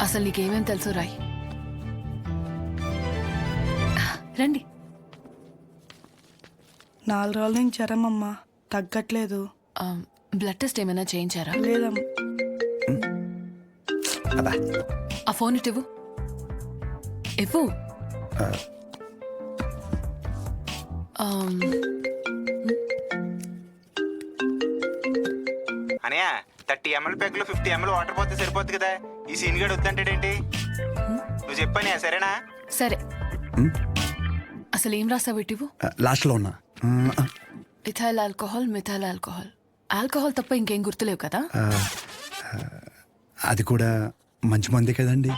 అసలు నీకేమేం తెలుసు రాయ్? రండి. నాలుగు రోజుల నుంచి జ్వరం అమ్మా తగ్గట్లేదు బ్లడ్ టెస్ట్ ఏమైనా చేయించారా? లేదమ్మా. ఆ ఫోన్ ఇటు ఇవ్వు. ఇవ్వు ఆమ్, అనయా థర్టీ ఎంఎల్ ప్యాక్లో ఫిఫ్టీ ఎంఎల్ వాటర్ పోతే సరిపోద్ది కదా. ఈ సీన్ గడు వద్దంటాడేంటి? నువ్వు చెప్పాను సరేనా? సరే. అసలు ఏం రాసావు ఇటు ఇవ్వు? లాస్ట్లో ఉన్నా. Ethyl alcohol methyl alcohol. Alcohol తప్ప ఇంకేం గుర్తులేవు కదా? అది కూడా మంచి మందే కదండి.